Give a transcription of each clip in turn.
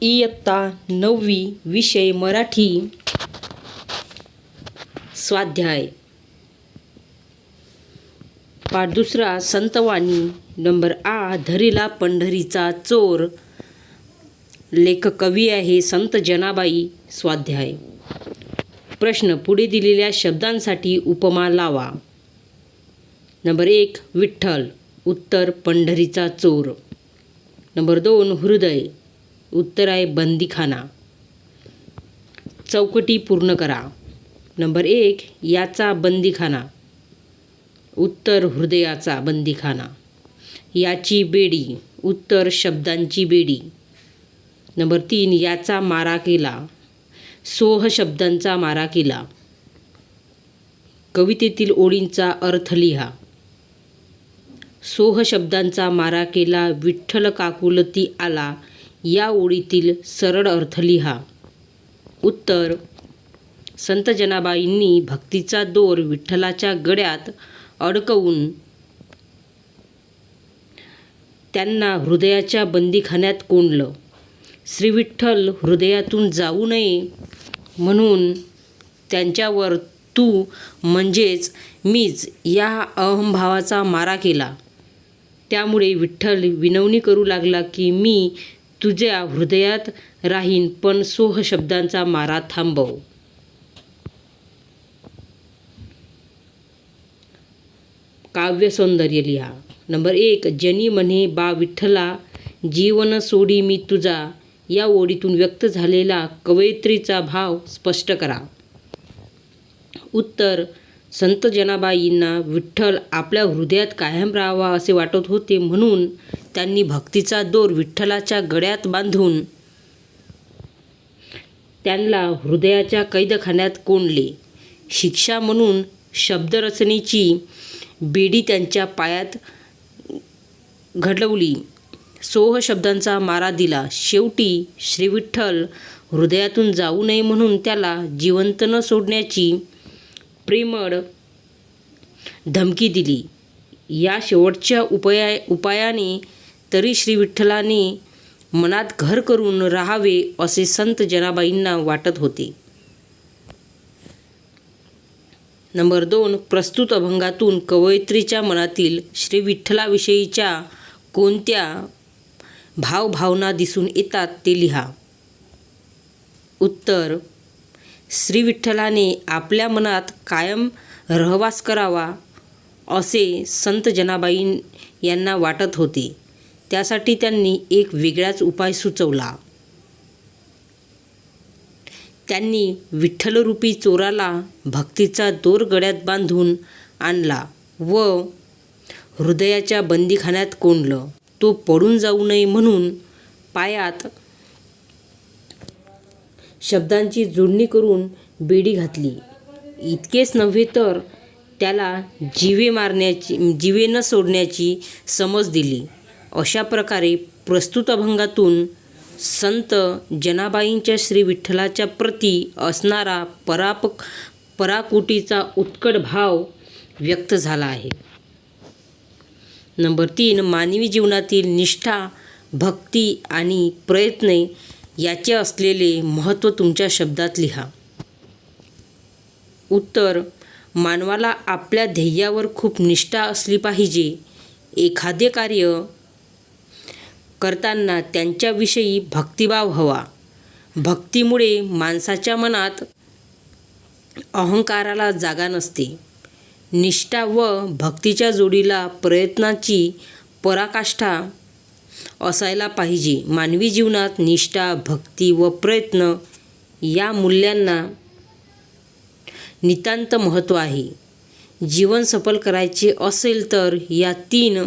इयत्ता नववी विषय मराठी स्वाध्याय. पाठ दुसरा संतवाणी. नंबर आ धरीला पंढरीचा चोर. लेखक कवी आहे संत जनाबाई स्वाध्याय. प्रश्न पुढे दिलेल्या शब्दांसाठी उपमा लावा. नंबर एक विठ्ठल. उत्तर पंढरीचा चोर. नंबर दोन हृदय. उत्तर आहे बंदीखाना. चौकटी पूर्ण करा. नंबर एक याचा बंदीखाना. उत्तर हृदयाचा बंदीखाना. याची बेडी उत्तर शब्दांची बेडी. नंबर तीन याचा मारा केला. सोह शब्दांचा मारा केला. कवितेतील ओळींचा अर्थ लिहा. सोह शब्दांचा मारा केला विठ्ठल काकुलती आला या ओळीतील सरळ अर्थ लिहा. उत्तर संत जनाबाईंनी भक्तीचा दोर विठ्ठलाच्या गळ्यात अडकवून त्यांना हृदयाच्या बंदीखान्यात कोंडलं. श्री विठ्ठल हृदयातून जाऊ नये म्हणून त्यांच्यावर तू म्हणजेच मीच या अहंभावाचा मारा केला. त्यामुळे विठ्ठल विनवणी करू लागला की मी तुझ्या हृदयात राहीन पण सोह शब्दांचा मारा थांबव. काव्य सौंदर्य लिहा. नंबर एक जनी म्हणे बा विठ्ठला जीवन सोडी मी तुझा. या ओळीतून व्यक्त झालेला कवयित्रीचा भाव स्पष्ट करा. उत्तर संत जनाबाईंना विठ्ठल आपल्या हृदयात कायम राहावा असे वाटत होते म्हणून त्यांनी भक्तीचा दोर विठ्ठलाच्या गळ्यात बांधून त्यांना हृदयाच्या कैदखान्यात कोंडले. शिक्षा म्हणून शब्दरचनेची बेडी त्यांच्या पायात घडवली. सोह शब्दांचा मारा दिला. शेवटी श्रीविठ्ठल हृदयातून जाऊ नये म्हणून त्याला जिवंत न सोडण्याची प्रेमळ धमकी दिली. या शेवटच्या उपाया उपायाने तरी श्री विठ्ठलाने मनात घर करून राहावे असे संत जनाबाईंना वाटत होते. नंबर दोन प्रस्तुत अभंगातून कवयित्रीच्या मनातील श्री विठ्ठलाविषयीच्या कोणत्या भावभावना दिसून येतात ते लिहा. उत्तर श्री विठ्ठलाने आपल्या मनात कायम रहवास करावा असे संत जनाबाई यांना वाटत होते. त्यासाठी त्यांनी एक वेगळाच उपाय सुचवला. त्यांनी विठ्ठलरूपी चोराला भक्तीचा दोर गळ्यात बांधून आणला व हृदयाच्या बंदीखान्यात कोंडलं. तो पडून जाऊ नये म्हणून पायात शब्दांची जोडणी करून बेडी घातली. इतकेच नव्हे तर त्याला जीवे मारण्याची जीवे न सोडण्याची समज दिली. अशा प्रकारे प्रस्तुत अभंगातून संत जनाबाईंच्या श्री विठ्ठलाच्या प्रती असणारा पराप पराकोटीचा उत्कट भाव व्यक्त झाला आहे. नंबर तीन मानवी जीवनातील निष्ठा भक्ती आणि प्रयत्न याचे असलेले महत्त्व तुमच्या शब्दात लिहा. उत्तर मानवाला आपल्या ध्येयावर खूप निष्ठा असली पाहिजे. एखादे कार्य करताना त्यांच्याविषयी भक्तिभाव हवा. भक्तीमुळे माणसाच्या मनात अहंकाराला जागा नसते. निष्ठा व भक्तीच्या जोडीला प्रयत्नाची पराकाष्ठा असायला पाहिजे. मानवी जीवनात निष्ठा भक्ती व प्रयत्न या मूल्यांना नितांत महत्त्व आहे. जीवन सफल करायचे असेल तर या तीन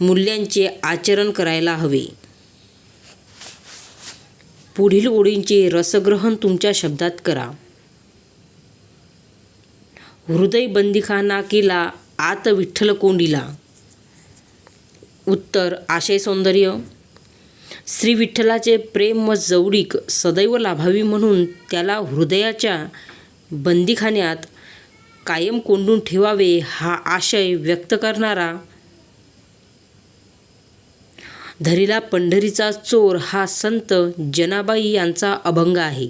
मूल्यांचे आचरण करायला हवे. पुढील ओळींचे रसग्रहण तुमच्या शब्दात करा. हृदय बंदिखाना केला आत विठ्ठल कोंडीला. उत्तर आशय सौंदर्य. श्री विठ्ठलाचे प्रेम व जवळीक सदैव लाभावी म्हणून त्याला हृदयाच्या बंदिखान्यात कायम कोंडून ठेवावे हा आशय व्यक्त करणारा धरीला पंढरीचा चोर हा संत जनाबाई यांचा अभंग आहे.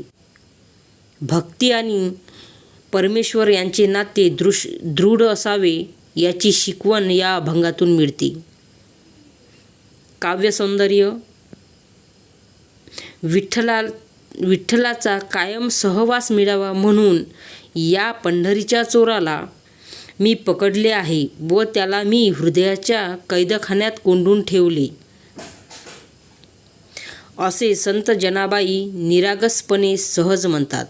भक्ती आणि परमेश्वर यांचे नाते दृश दृढ असावे याची शिकवण या अभंगातून मिळते. काव्यसौंदर्य विठ्ठला विठ्ठलाचा कायम सहवास मिळावा म्हणून या पंढरीच्या चोराला मी पकडले आहे व त्याला मी हृदयाच्या कैदखान्यात कोंडून ठेवले. असे संत जनाबाई निरागसपणे सहज म्हणतात.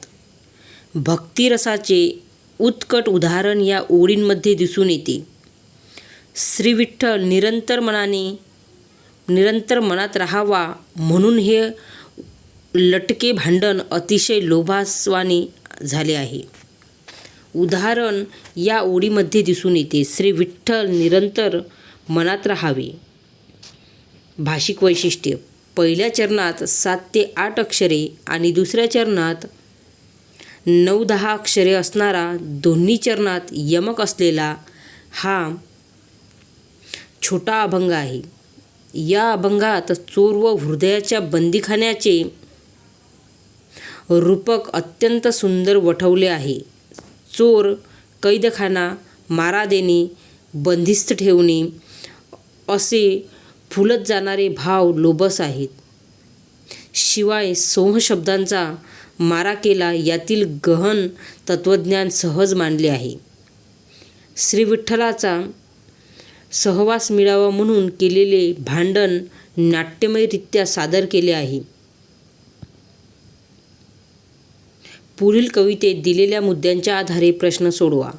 भक्तिरसाचे उत्कट उदाहरण या ओळींमध्ये दिसून येते. श्री विठ्ठल निरंतर मनाने निरंतर मनात राहावा म्हणून हे लटके भांडण अतिशय लोभास्वाने झाले आहे. उदाहरण या ओळीमध्ये दिसून येते. श्री विठ्ठल निरंतर मनात राहावे. भाषिक वैशिष्ट्य पहिल्या चरणात सात ते आठ अक्षरे आणि दुसऱ्या चरणात नऊ दहा अक्षरे असणारा दोन्ही चरणात यमक असलेला हा छोटा अभंग आहे. या अभंगात चोर व हृदयाच्या बंदीखान्याचे रूपक अत्यंत सुंदर वठवले आहे. चोर कैदखाना मारा देणे बंदिस्त ठेवणे असे फुलत जाणारे भाव लोबस आहेत. शिवाय सोह शब्दांचा मारा केला यातील गहन तत्त्वज्ञान सहज मांडले आहे. श्री विठ्ठलाचा सहवास मिळावा म्हणून केलेले भांडण नाट्यमयरित्या सादर केले आहे. पुढील कवितेत दिलेल्या मुद्द्यांच्या आधारे प्रश्न सोडवा.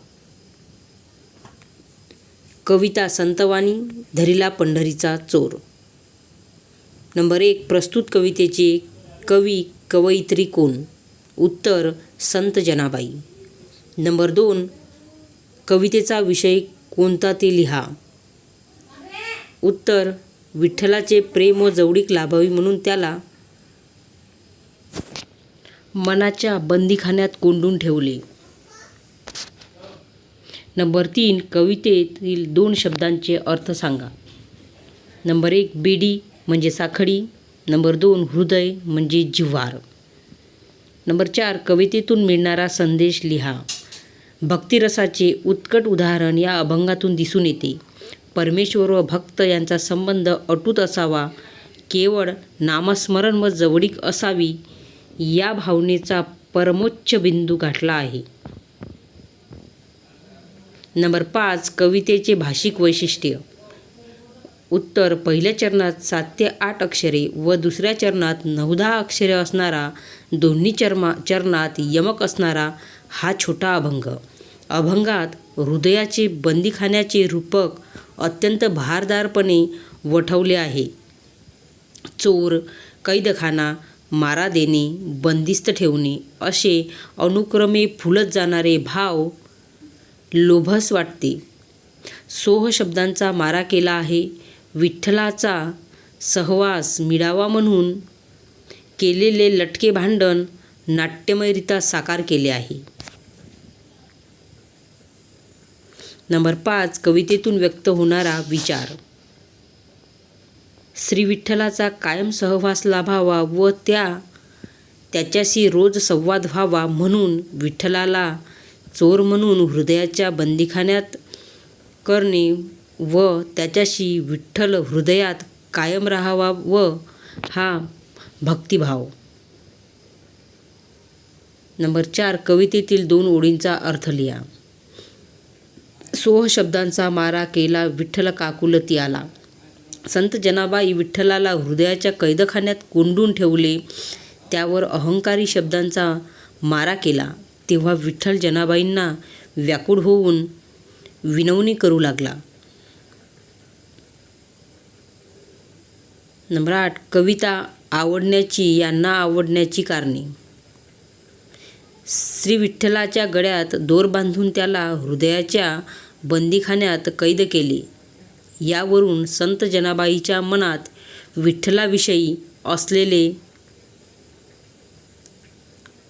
कविता संतवाणी धरिला पंढरीचा चोर. नंबर एक प्रस्तुत कवितेचे कवी कवयित्री कोण? उत्तर संत जनाबाई. नंबर दोन कवितेचा विषय कोणता ते लिहा. उत्तर विठ्ठलाचे प्रेम व जवळीक लाभावी म्हणून त्याला मनाच्या बंदीखान्यात कोंडून ठेवले. नंबर तीन कवितेतील दोन शब्दांचे अर्थ सांगा. नंबर एक बेडी म्हणजे साखळी. नंबर दोन हृदय म्हणजे जिव्हार. नंबर चार कवितेतून मिळणारा संदेश लिहा. भक्तिरसाचे उत्कट उदाहरण या अभंगातून दिसून येते. परमेश्वर व भक्त यांचा संबंध अटूट असावा. केवळ नामस्मरण व जवळीक असावी या भावनेचा परमोच्च बिंदू गाठला आहे. नंबर पाच कवितेचे भाषिक वैशिष्ट्य. उत्तर पहिल्या चरणात सात ते आठ अक्षरे व दुसऱ्या चरणात नऊ दहा अक्षरे असणारा दोन्ही चर्मा चरणात यमक असणारा हा छोटा अभंग. अभंगात हृदयाचे बंदीखान्याचे रूपक अत्यंत भारदारपणे वठवले आहे. चोर कैदखाना मारा देणे बंदिस्त ठेवणे असे अनुक्रमे फुलत जाणारे भाव लोभस वाटते. सोह शब्दांचा मारा केला आहे. विठ्ठलाचा सहवास मिळावा म्हणून केलेले लटके भांडण नाट्यमयरित्या साकार केले आहे. नंबर पाच कवितेतून व्यक्त होणारा विचार. श्री विठ्ठलाचा कायम सहवास लाभावा व त्या त्याच्याशी रोज संवाद व्हावा म्हणून विठ्ठलाला चोर म्हणून हृदयाच्या बंदीखान्यात करणे व त्याच्याशी विठ्ठल हृदयात कायम राहावा व हा भक्तिभाव. नंबर चार कवितेतील दोन ओळींचा अर्थ लिहा. सोह शब्दांचा मारा केला विठ्ठल काकुलती आला. संत जनाबाई विठ्ठलाला हृदयाच्या कैदखान्यात कोंडून ठेवले त्यावर अहंकारी शब्दांचा मारा केला. तेव्हा विठ्ठल जनाबाईंना व्याकुळ होऊन विनवणी करू लागला. नंबर आठ कविता आवडण्याची यांना आवडण्याची कारणे. श्री विठ्ठलाच्या गळ्यात दोर बांधून त्याला हृदयाच्या बंदीखान्यात कैद केले. यावरून संत जनाबाईच्या मनात विठ्ठलाविषयी असलेले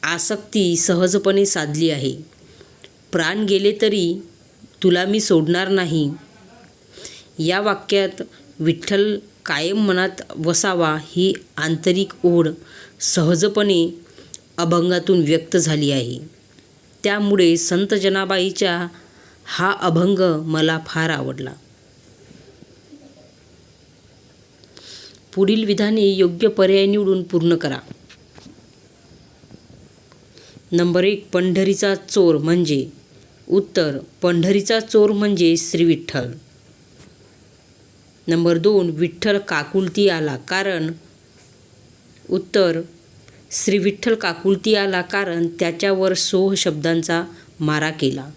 आसक्ती सहजपणे साधली आहे. प्राण गेले तरी तुला मी सोडणार नाही. या वाक्यात विठ्ठल कायम मनात वसावा ही आंतरिक ओढ सहजपणे अभंगातून व्यक्त झाली आहे. त्यामुळे संत जनाबाईच्या हा अभंग मला फार आवडला. पुढील विधाने योग्य पर्याय निवडून पूर्ण करा. नंबर एक पंढरीचा चोर म्हणजे? उत्तर पंढरीचा चोर म्हणजे श्री विठ्ठल. नंबर दोन विठ्ठल काकुलती आला कारण? उत्तर श्री विठ्ठल काकुलती आला कारण त्याच्यावर सोह शब्दांचा मारा केला.